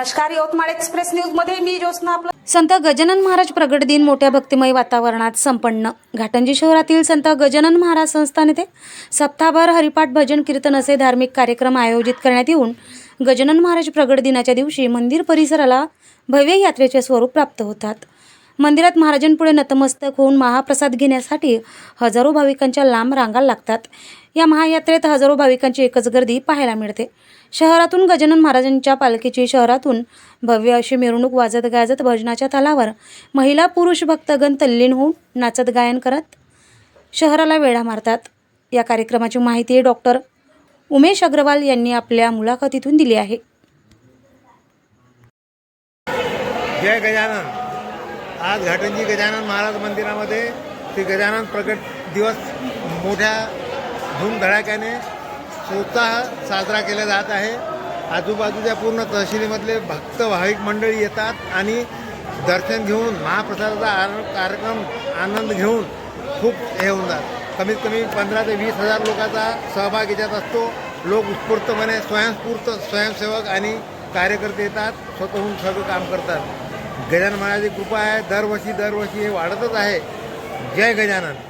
नमस्कार यवतमाळ एक्सप्रेस न्यूजमध्ये मी ज्योत्ना आपलं संत गजानन महाराज प्रगट दिन मोठ्या भक्तिमय वातावरणात संपन्न. घाटंजी शहरातील संत गजानन महाराज संस्थान येथे सप्ताहभर हरिपाठ भजन कीर्तन असे धार्मिक कार्यक्रम आयोजित करण्यात येऊन गजानन महाराज प्रगट दिनाच्या दिवशी मंदिर परिसराला भव्य यात्रेचे स्वरूप प्राप्त होतात. मंदिरात महाराजांपुढे नतमस्तक होऊन महाप्रसाद घेण्यासाठी हजारो भाविकांच्या लांब रांगा लागतात. या महायात्रेत हजारो भाविकांची एकच गर्दी पाहायला मिळते. शहरातून गजानन महाराजांच्या पालखीची शहरातून भव्य अशी मिरवणूक वाजत गाजत भजनाच्या तालावर महिला पुरुष भक्तगण तल्लीन होऊन नाचत गायन करत शहराला वेढा मारतात. या कार्यक्रमाची माहिती डॉक्टर उमेश अग्रवाल यांनी आपल्या मुलाखतीतून दिली आहे. जय गजानन. आज घाटंजी गजानन महाराज मंदिरामध्ये श्री गजानन प्रगट दिवस मोठ्या धूमधडाक्याने स्वतः साजरा केला जात आहे. आजूबाजूच्या पूर्ण तहसीलीमधले भक्त भाविक मंडळी येतात आणि दर्शन घेऊन महाप्रसादाचा आर- कार्यक्रम आनंद घेऊन खूप हे होऊन जात कमीत कमी पंधरा ते वीस हजार लोकांचा सहभाग याच्यात असतो. लोक उत्स्फूर्तपणे स्वयंस्फूर्त स्वयंसेवक आणि कार्यकर्ते येतात. स्वतःहून सगळं काम करतात. गजानन महाराजाची कृपा आहे. दरवर्षी दरवर्षी हे वाढतच आहे. जय गजानन.